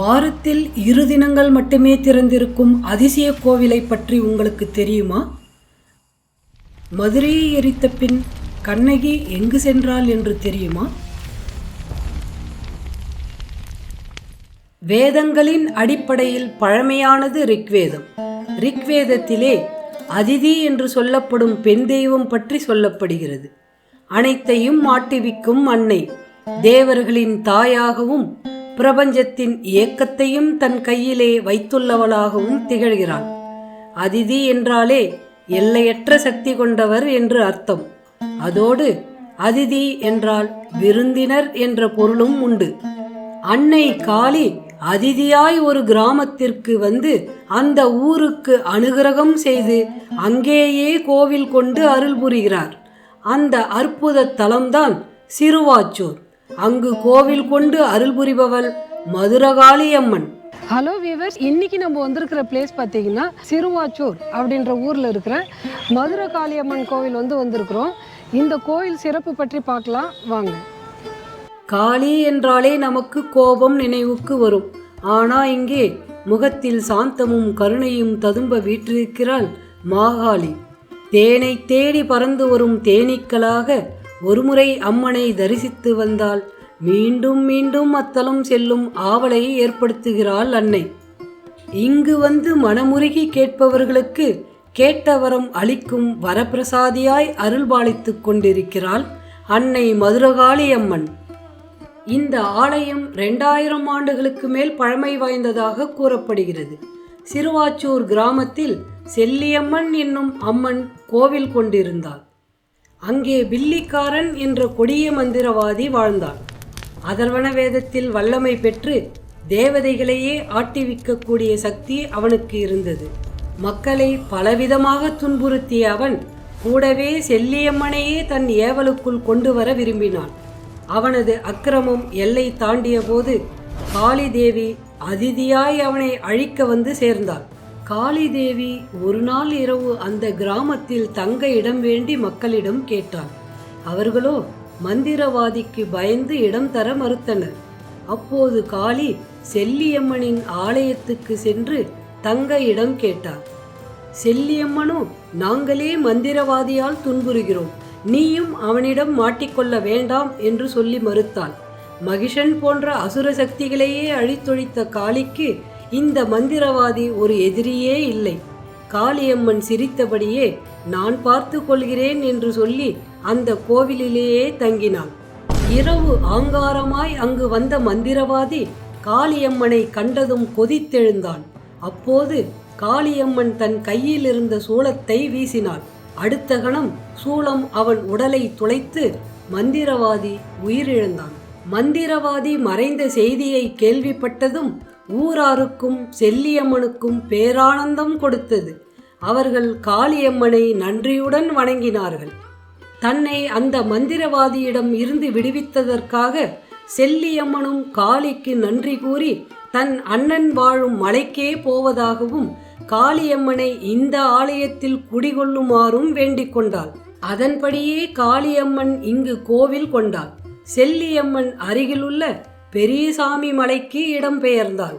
வாரத்தில் இரு தினங்கள் மட்டுமே திறந்திருக்கும் அதிசய கோவிலை பற்றி உங்களுக்கு தெரியுமா? மதுரையை எரித்த பின் கண்ணகி எங்கு சென்றாள் என்று தெரியுமா? வேதங்களின் அடிப்படையில் பழமையானது ரிக்வேதம். ரிக்வேதத்திலே அதிதி என்று சொல்லப்படும் பெண் தெய்வம் பற்றி சொல்லப்படுகிறது. அனைத்தையும் மாட்டிவிக்கும் அன்னை தேவர்களின் தாயாகவும் பிரபஞ்சத்தின் இயக்கத்தையும் தன் கையிலே வைத்துள்ளவளாகவும் திகழ்கிறாள் அதிதி என்றாலே எல்லையற்ற சக்தி கொண்டவர் என்று அர்த்தம். அதோடு அதிதி என்றால் விருந்தினர் என்ற பொருளும் உண்டு. அன்னை காளி அதிதியாய் ஒரு கிராமத்திற்கு வந்து அந்த ஊருக்கு அனுகிரகம் செய்து அங்கேயே கோவில் கொண்டு அருள் புரிகிறார். அந்த அற்புத தலம்தான் சிறுவாச்சூர். அங்கு கோவில் கொண்டு அருள் புரிபவள் மதுரகாளி அம்மன் ஹலோ வீவர்ஸ் இன்னைக்கு நம்ம வந்திருக்கிற பிளேஸ் பார்த்தீங்கன்னா சிறுவாச்சூர் அப்படின்ற ஊரில் இருக்கிற மதுரை காளியம்மன் கோவில் வந்து வந்திருக்கிறோம். இந்த கோவில் சிறப்பு பற்றி பார்க்கலாம் வாங்க. காளி என்றாலே நமக்கு கோபம் நினைவுக்கு வரும். ஆனா இங்கே முகத்தில் சாந்தமும் கருணையும் ததும்ப வீற்றிருக்கிறாள் மாகாளி. தேனை தேடி பறந்து வரும் தேனீக்களாக ஒருமுறை அம்மனை தரிசித்து வந்தால் மீண்டும் மீண்டும் அத்தலம் செல்லும் ஆவலை ஏற்படுத்துகிறாள் அன்னை. இங்கு வந்து மனமுருகி கேட்பவர்களுக்கு கேட்ட வரம் அளிக்கும் வரப்பிரசாதியாய் அருள்பாலித்துக் கொண்டிருக்கிறாள் அன்னை மதுரகாளி அம்மன். இந்த ஆலயம் ரெண்டாயிரம் ஆண்டுகளுக்கு மேல் பழமை வாய்ந்ததாக கூறப்படுகிறது. சிறுவாச்சூர் கிராமத்தில் செல்லியம்மன் என்னும் அம்மன் கோவில் கொண்டிருந்தாள் அங்கே வில்லிக்காரன் என்ற கொடிய மந்திரவாதி வாழ்ந்தான். அதர்வன வேதத்தில் வல்லமை பெற்று தேவதைகளையே ஆட்டிவிக்கக்கூடிய சக்தி அவனுக்கு இருந்தது. மக்களை பலவிதமாக துன்புறுத்திய அவன் கூடவே செல்லியம்மனையே தன் ஏவலுக்குள் கொண்டு வர விரும்பினான். அவனது அக்கிரமம் எல்லை தாண்டிய போது காளி தேவி அதிதியாய் அவனை அழிக்க வந்து சேர்ந்தாள். காளி தேவி ஒரு நாள் இரவு அந்த கிராமத்தில் தங்க இடம் வேண்டி மக்களிடம் கேட்டாள். அவர்களோ மந்திரவாதிக்கு பயந்து இடம் தர மறுத்தனர். அப்போது காளி செல்லியம்மனின் ஆலயத்துக்கு சென்று தங்க இடம் கேட்டார் செல்லியம்மனோ நாங்களே மந்திரவாதியால் துன்புறுகிறோம். நீயும் அவனிடம் மாட்டிக்கொள்ள வேண்டாம் என்று சொல்லி மறுத்தாள். மகிஷன் போன்ற அசுர சக்திகளையே அழித்தொழித்த காளிக்கு இந்த மந்திரவாதி ஒரு எதிரியே இல்லை. காளியம்மன் சிரித்தபடியே நான் பார்த்து கொள்கிறேன் என்று சொல்லி அந்த கோவிலிலேயே தங்கினாள். இரவு ஆங்காரமாய் அங்கு வந்த மந்திரவாதி காளியம்மனை கண்டதும் கொதித்தெழுந்தான் அப்போது காளியம்மன் தன் கையில் இருந்த சூளத்தை வீசினாள். அடுத்த கணம் சூளம் அவன் உடலை துளைத்து மந்திரவாதி உயிரிழந்தான். மந்திரவாதி மறைந்த செய்தியை கேள்விப்பட்டதும் ஊராருக்கும் செல்லியம்மனுக்கும் பேரானந்தம் கொடுத்தது. அவர்கள் காளியம்மனை நன்றியுடன் வணங்கினார்கள். தன்னை அந்த மந்திரவாதியிடம் இருந்து விடுவித்ததற்காக செல்லியம்மனும் காளிக்கு நன்றி கூறி தன் அண்ணன் வாழும் மலைக்கே போவதாகவும் காளியம்மனை இந்த ஆலயத்தில் குடிகொள்ளுமாறும் வேண்டிக் கொண்டாள். அதன்படியே காளியம்மன் இங்கு கோவில் கொண்டாள். செல்லியம்மன் அருகிலுள்ள பெரியசாமி மலைக்கு இடம்பெயர்ந்தாள்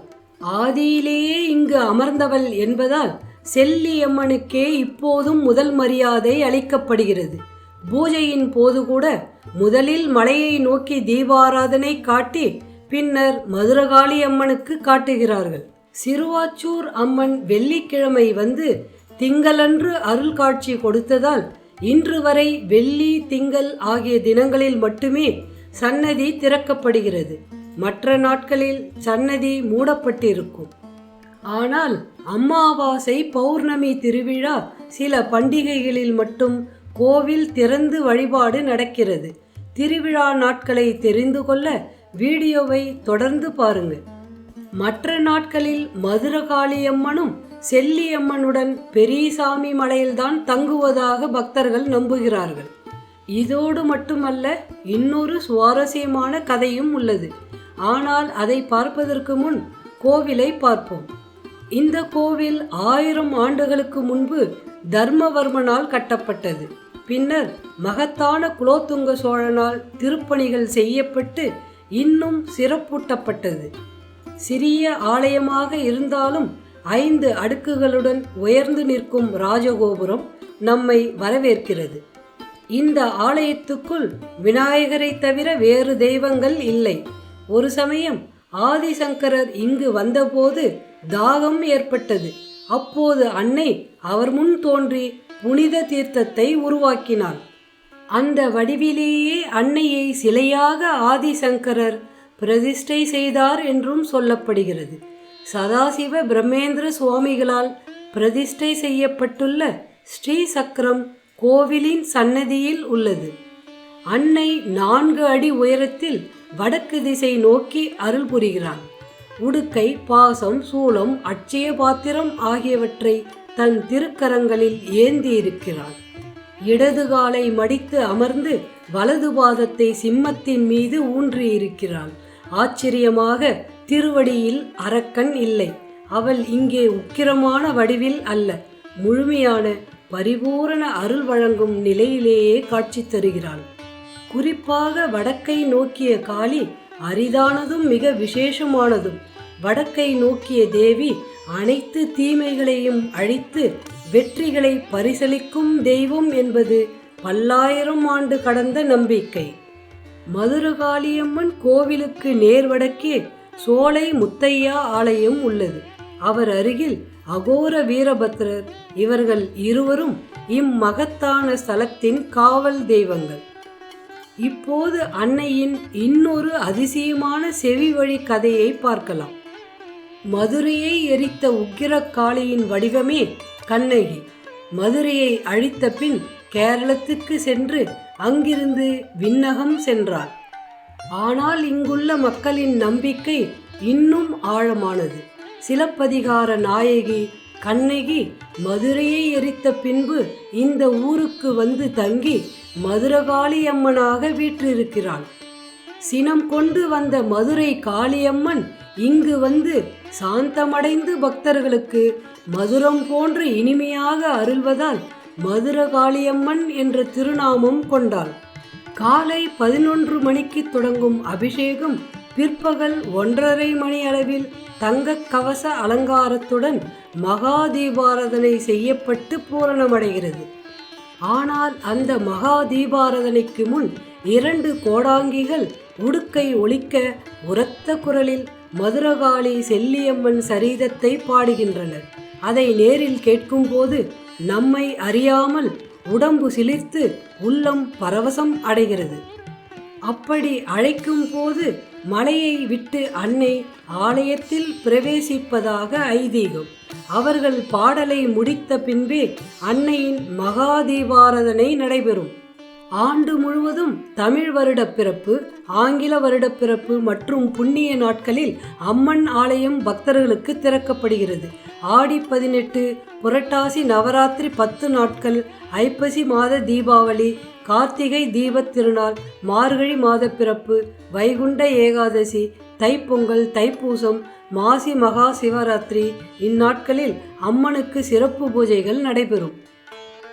ஆதியிலேயே இங்கு அமர்ந்தவள் என்பதால் செல்லியம்மனுக்கே இப்போதும் முதல் மரியாதை அளிக்கப்படுகிறது. பூஜையின் போது கூட முதலில் மலையை நோக்கி தீபாராதனை காட்டி பின்னர் மதுரகாளி அம்மனுக்கு காட்டுகிறார்கள். சிறுவாச்சூர் அம்மன் வெள்ளிக்கிழமை வந்து திங்களன்று அருள் காட்சி கொடுத்ததால் இன்று வரை வெள்ளி திங்கள் ஆகிய தினங்களில் மட்டுமே சன்னதி திறக்கப்படுகிறது. மற்ற நாட்களில் சன்னதி மூடப்பட்டிருக்கும். ஆனால் அம்மாவாசை பௌர்ணமி திருவிழா சில பண்டிகைகளில் மட்டும் கோவில் திறந்து வழிபாடு நடக்கிறது. திருவிழா நாட்களை தெரிந்து கொள்ள வீடியோவை தொடர்ந்து பாருங்கள் மற்ற நாட்களில் மதுரகாளியம்மனும் செல்லியம்மனுடன் பெரியசாமி மலையில்தான் தங்குவதாக பக்தர்கள் நம்புகிறார்கள். இதோடு மட்டுமல்ல இன்னொரு சுவாரஸ்யமான கதையும் உள்ளது. ஆனால் அதை பார்ப்பதற்கு முன் கோவிலை பார்ப்போம். இந்த கோவில் ஆயிரம் ஆண்டுகளுக்கு முன்பு தர்மவர்மனால் கட்டப்பட்டது. பின்னர் மகத்தான குலோத்துங்க சோழனால் திருப்பணிகள் செய்யப்பட்டு இன்னும் சிறப்பூட்டப்பட்டது. சிறிய ஆலயமாக இருந்தாலும் ஐந்து அடுக்குகளுடன் உயர்ந்து நிற்கும் ராஜகோபுரம் நம்மை வரவேற்கிறது. இந்த ஆலயத்துக்குள் விநாயகரை தவிர வேறு தெய்வங்கள் இல்லை. ஒரு சமயம் ஆதிசங்கரர் இங்கு வந்தபோது தாகம் ஏற்பட்டது. அப்போது அன்னை அவர் முன் தோன்றி புனித தீர்த்தத்தை உருவாக்கினாள். அந்த வடிவிலேயே அன்னையை சிலையாக ஆதிசங்கரர் பிரதிஷ்டை செய்தார் என்றும் சொல்லப்படுகிறது. சதாசிவ பிரம்மேந்திர சுவாமிகளால் பிரதிஷ்டை செய்யப்பட்டுள்ள ஸ்ரீ சக்கரம் கோவிலின் சன்னதியில் உள்ளது. அன்னை நான்கு அடி உயரத்தில் வடக்கு திசை நோக்கி அருள் புரிகிறாள் உடுக்கை பாசம் சூளம் அட்சய பாத்திரம் ஆகியவற்றை தன் திருக்கரங்களில் ஏந்தி இருக்கிறாள் இடது காலை மடித்து அமர்ந்து வலது பாதத்தை சிம்மத்தின் மீது ஊன்றியிருக்கிறாள் ஆச்சரியமாக திருவடியில் அரக்கன் இல்லை. அவள் இங்கே உக்கிரமான வடிவில் அல்ல. முழுமையான பரிபூரண அருள் வழங்கும் நிலையிலேயே காட்சி தருகிறாள். குறிப்பாக வடக்கை நோக்கிய காளி அரிதானதும் மிக விசேஷமானதும். வடக்கை நோக்கிய தேவி அனைத்து தீமைகளையும் அழித்து வெற்றிகளை பரிசளிக்கும் தெய்வம் என்பது பல்லாயிரம் ஆண்டு கடந்த நம்பிக்கை. மதுரகாளியம்மன் கோவிலுக்கு நேர் வடக்கே சோலை முத்தையா ஆலயம் உள்ளது. அவர் அருகில் அகோர வீரபத்ரர். இவர்கள் இருவரும் இம்மகத்தான ஸ்தலத்தின் காவல் தெய்வங்கள். இப்போது அன்னையின் இன்னொரு அதிசயமான செவி வழி கதையை பார்க்கலாம். மதுரையை எரித்த உக்கிரக்காளியின் வடிவமே கண்ணகி. மதுரையை அழித்த பின் கேரளத்துக்கு சென்று அங்கிருந்து விண்ணகம் சென்றார் ஆனால் இங்குள்ள மக்களின் நம்பிக்கை இன்னும் ஆழமானது. சிலப்பதிகார நாயகி கண்ணகி மதுரையை எரித்த பின்பு இந்த ஊருக்கு வந்து தங்கி மதுரகாளி அம்மனாக வீற்றிருக்கிறாள். சினம் கொண்டு வந்த மதுரை காளியம்மன் இங்கு வந்து சாந்தமடைந்து பக்தர்களுக்கு மதுரம் போன்று இனிமையாக அருள்வதால் மதுர காளியம்மன் என்ற திருநாமம் கொண்டாள். காலை பதினொன்று மணிக்கு தொடங்கும் அபிஷேகம் பிற்பகல் ஒன்றரை மணி அளவில் தங்க கவச அலங்காரத்துடன் மகா தீபாராதனை செய்யப்பட்டு பூரணமடைகிறது. ஆனால் அந்த மகா தீபாராதனைக்கு முன் இரண்டு கோடாங்கிகள் உடுக்கை ஒழிக்க உரத்த குரலில் மதுரகாளி செல்லியம்மன் சரீதத்தை பாடுகின்றனர். அதை நேரில் கேட்கும்போது நம்மை அறியாமல் உடம்பு சிலிர்த்து உள்ளம் பரவசம் அடைகிறது. அப்படி அழைக்கும் போது மலையை விட்டு அன்னை ஆலயத்தில் பிரவேசிப்பதாக ஐதீகம். அவர்கள் பாடலை முடித்த பின்பே அன்னையின் மகா தீபாராதனை நடைபெறும். ஆண்டு முழுவதும் தமிழ் வருட பிறப்பு ஆங்கில வருட பிறப்பு மற்றும் புண்ணிய நாட்களில் அம்மன் ஆலயம் பக்தர்களுக்கு திறக்கப்படுகிறது. ஆடி பதினெட்டு புரட்டாசி நவராத்திரி பத்து நாட்கள் ஐப்பசி மாத தீபாவளி கார்த்திகை தீபத் திருநாள் மார்கழி மாத பிறப்பு வைகுண்ட ஏகாதசி தைப்பொங்கல் தைப்பூசம் மாசி மகா சிவராத்திரி இந்நாட்களில் அம்மனுக்கு சிறப்பு பூஜைகள் நடைபெறும்.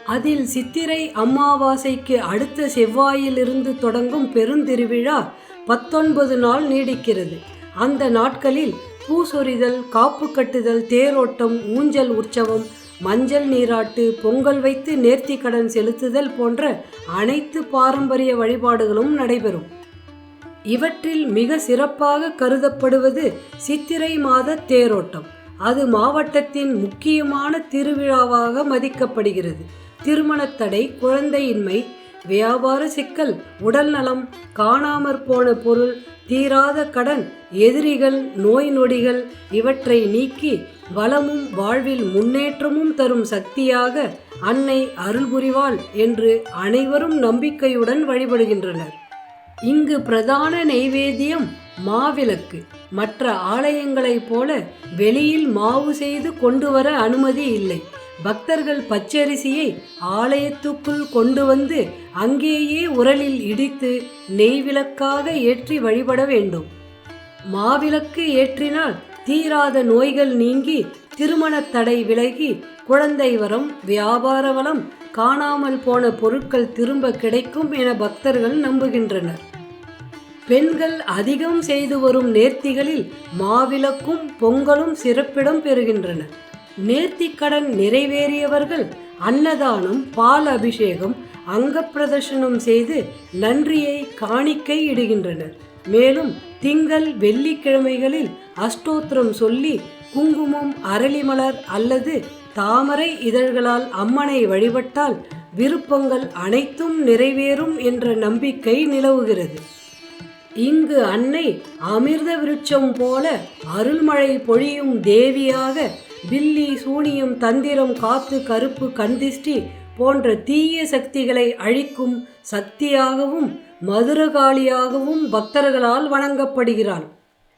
அதில் சித்திரை அமாவாசைக்கு அடுத்த செவ்வாயிலிருந்து தொடங்கும் பெருந்திருவிழா பத்தொன்பது நாள் நீடிக்கிறது. அந்த நாட்களில் பூசொரிதல் காப்பு கட்டுதல் தேரோட்டம் ஊஞ்சல் உற்சவம் மஞ்சள் நீராட்டு பொங்கல் வைத்து நேர்த்தி கடன் செலுத்துதல் போன்ற அனைத்து பாரம்பரிய வழிபாடுகளும் நடைபெறும். இவற்றில் மிக சிறப்பாக கருதப்படுவது சித்திரை மாத தேரோட்டம். அது மாவட்டத்தின் முக்கியமான திருவிழாவாக மதிக்கப்படுகிறது. திருமணத்தடை குழந்தையின்மை வியாபார சிக்கல் உடல் நலம் காணாமற் போன பொருள் தீராத கடன் எதிரிகள் நோய் நொடிகள் இவற்றை நீக்கி வளமும் வாழ்வில் முன்னேற்றமும் தரும் சக்தியாக அன்னை அருள் புரிவாள் என்று அனைவரும் நம்பிக்கையுடன் வழிபடுகின்றனர். இங்கு பிரதான நெய்வேத்தியம் மாவிளக்கு. மற்ற ஆலயங்களைப் போல வெளியில் மாவு செய்து கொண்டு வர அனுமதி இல்லை. பக்தர்கள் பச்சரிசியை ஆலயத்துக்குள் கொண்டு வந்து அங்கேயே உரலில் இடித்து நெய்விளக்காக ஏற்றி வழிபட வேண்டும். மாவிளக்கு ஏற்றினால் தீராத நோய்கள் நீங்கி திருமணத் தடை விலகி குழந்தை வரம் வியாபார வளம் காணாமல் போன பொருட்கள் திரும்ப கிடைக்கும் என பக்தர்கள் நம்புகின்றனர். பெண்கள் அதிகம் செய்து வரும் நேர்த்திகளில் மாவிளக்கும் பொங்கலும் சிறப்பிடம் பெறுகின்றன நேர்த்திக்கடன் நிறைவேறியவர்கள் அன்னதானம் பால் அபிஷேகம் அங்கப்பிரதர்ஷனம் செய்து நன்றியை காணிக்கை இடுகின்றனர். மேலும் திங்கள் வெள்ளிக்கிழமைகளில் அஷ்டோத்திரம் சொல்லி குங்குமம் அரளிமலர் அல்லது தாமரை இதழ்களால் அம்மனை வழிபட்டால் விருப்பங்கள் அனைத்தும் நிறைவேறும் என்ற நம்பிக்கை நிலவுகிறது. இங்கு அன்னை அமிர்த விருட்சம் போல அருள்மழை பொழியும் தேவியாக பில்லி சூனியம் தந்திரம் காத்து கருப்பு கந்திஷ்டி போன்ற தீய சக்திகளை அழிக்கும் சக்தியாகவும் மதுரகாளியாகவும் பக்தர்களால் வணங்கப்படுகிறாள்.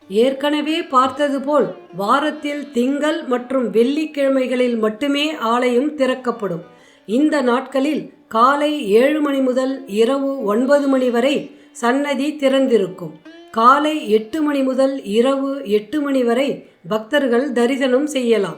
ஏற்கனவே பார்த்தது போல் வாரத்தில் திங்கள் மற்றும் வெள்ளிக்கிழமைகளில் மட்டுமே ஆலயம் திறக்கப்படும். இந்த நாட்களில் காலை ஏழு மணி முதல் இரவு ஒன்பது மணி வரை சன்னதி திறந்திருக்கும். காலை எட்டு மணி முதல் இரவு எட்டு மணி வரை பக்தர்கள் தரிசனம் செய்யலாம்.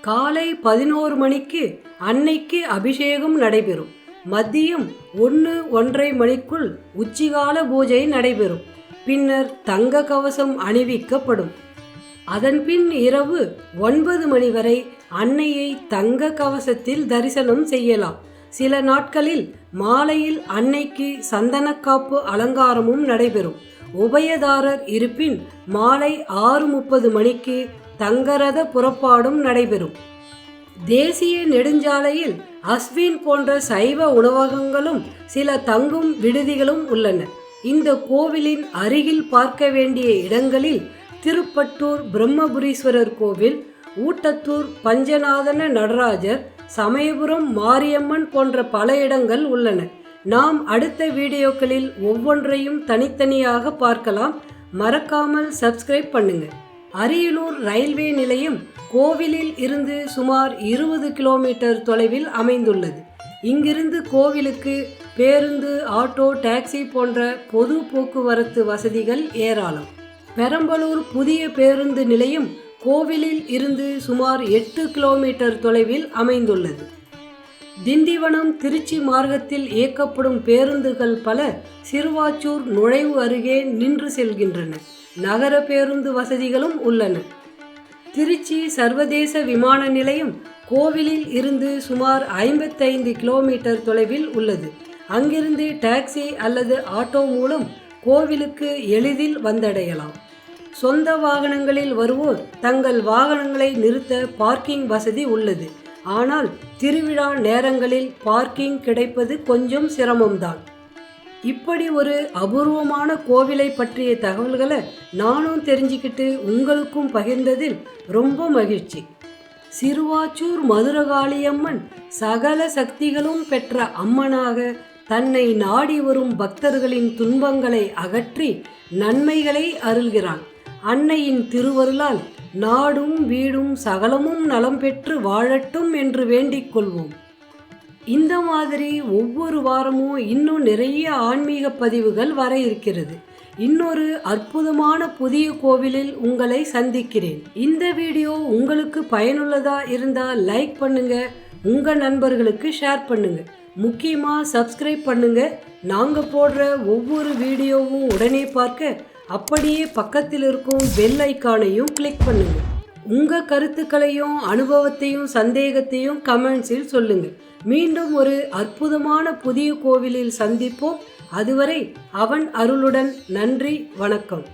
காலை பதினோரு மணிக்கு அன்னைக்கு அபிஷேகம் நடைபெறும். மதியம் ஒன்று ஒன்றரை மணிக்குள் உச்சிகால பூஜை நடைபெறும். பின்னர் தங்க கவசம் அணிவிக்கப்படும். அதன்பின் இரவு ஒன்பது மணி வரை அன்னையை தங்க கவசத்தில் தரிசனம் செய்யலாம். சில நாட்களில் மாலையில் அன்னைக்கு சந்தனக்காப்பு அலங்காரமும் நடைபெறும். உபயதாரர் இருப்பின் மாலை ஆறு முப்பது மணிக்கு தங்கரத புறப்பாடும் நடைபெறும். தேசிய நெடுஞ்சாலையில் அஸ்வின் போன்ற சைவ உணவகங்களும் சில தங்கும் விடுதிகளும் உள்ளன. இந்த கோவிலின் அருகில் பார்க்க வேண்டிய இடங்களில் திருப்பட்டூர் பிரம்மபுரீஸ்வரர் கோவில் ஊட்டத்தூர் பஞ்சநாதன நடராஜர் சமயபுரம் மாரியம்மன் போன்ற பல இடங்கள் உள்ளன. நாம் அடுத்த வீடியோக்களில் ஒவ்வொன்றையும் தனித்தனியாக பார்க்கலாம். மறக்காமல் சப்ஸ்கிரைப் பண்ணுங்க. அரியலூர் ரயில்வே நிலையம் கோவிலில் இருந்து சுமார் இருபது கிலோமீட்டர் தொலைவில் அமைந்துள்ளது. இங்கிருந்து கோவிலுக்கு பேருந்து ஆட்டோ டாக்ஸி போன்ற பொது போக்குவரத்து வசதிகள் ஏராளம். பெரம்பலூர் புதிய பேருந்து நிலையம் கோவிலில் இருந்து சுமார் எட்டு கிலோமீட்டர் தொலைவில் அமைந்துள்ளது. திண்டிவனம் திருச்சி மார்க்கத்தில் இயக்கப்படும் பேருந்துகள் பல சிறுவாச்சூர் நுழைவு அருகே நின்று செல்கின்றன. நகர பேருந்து வசதிகளும் உள்ளன. திருச்சி சர்வதேச விமான நிலையம் கோவிலில் இருந்து சுமார் ஐம்பத்தைந்து கிலோமீட்டர் தொலைவில் உள்ளது. அங்கிருந்து டாக்ஸி அல்லது ஆட்டோ மூலம் கோவிலுக்கு எளிதில் வந்தடையலாம். சொந்த வாகனங்களில் வருவோர் தங்கள் வாகனங்களை நிறுத்த பார்க்கிங் வசதி உள்ளது. ஆனால் திருவிழா நேரங்களில் பார்க்கிங் கிடைப்பது கொஞ்சம் சிரமம்தான். இப்படி ஒரு அபூர்வமான கோவிலை பற்றிய தகவல்களை நானும் தெரிஞ்சுக்கிட்டு உங்களுக்கும் பகிர்ந்ததில் ரொம்ப மகிழ்ச்சி. சிறுவாச்சூர் மதுரகாளியம்மன் சகல சக்திகளும் பெற்ற அம்மனாக தன்னை நாடி வரும் பக்தர்களின் துன்பங்களை அகற்றி நன்மைகளை அருள்கிறான். அன்னையின் திருவருளால் நாடும் வீடும் சகலமும் நலம் பெற்று வாழட்டும் என்று வேண்டிக் கொள்வோம். இந்த மாதிரி ஒவ்வொரு வாரமும் இன்னும் நிறைய ஆன்மீக பதிவுகள் வர இருக்கிறது. இன்னொரு அற்புதமான புதிய கோவிலில் உங்களை சந்திக்கிறேன். இந்த வீடியோ உங்களுக்கு பயனுள்ளதா இருந்தால் லைக் பண்ணுங்க உங்க நண்பர்களுக்கு ஷேர் பண்ணுங்க. முக்கியமாக சப்ஸ்கிரைப் பண்ணுங்க. நாங்கள் போடுற ஒவ்வொரு வீடியோவும் உடனே பார்க்க அப்படியே பக்கத்தில் இருக்கும் பெல் ஐக்கானையும் கிளிக் பண்ணுங்கள் உங்கள் கருத்துக்களையும் அனுபவத்தையும் சந்தேகத்தையும் கமெண்ட்ஸில் சொல்லுங்கள் மீண்டும் ஒரு அற்புதமான புதிய கோவிலில் சந்திப்போம். அதுவரை அவன் அருளுடன் நன்றி வணக்கம்.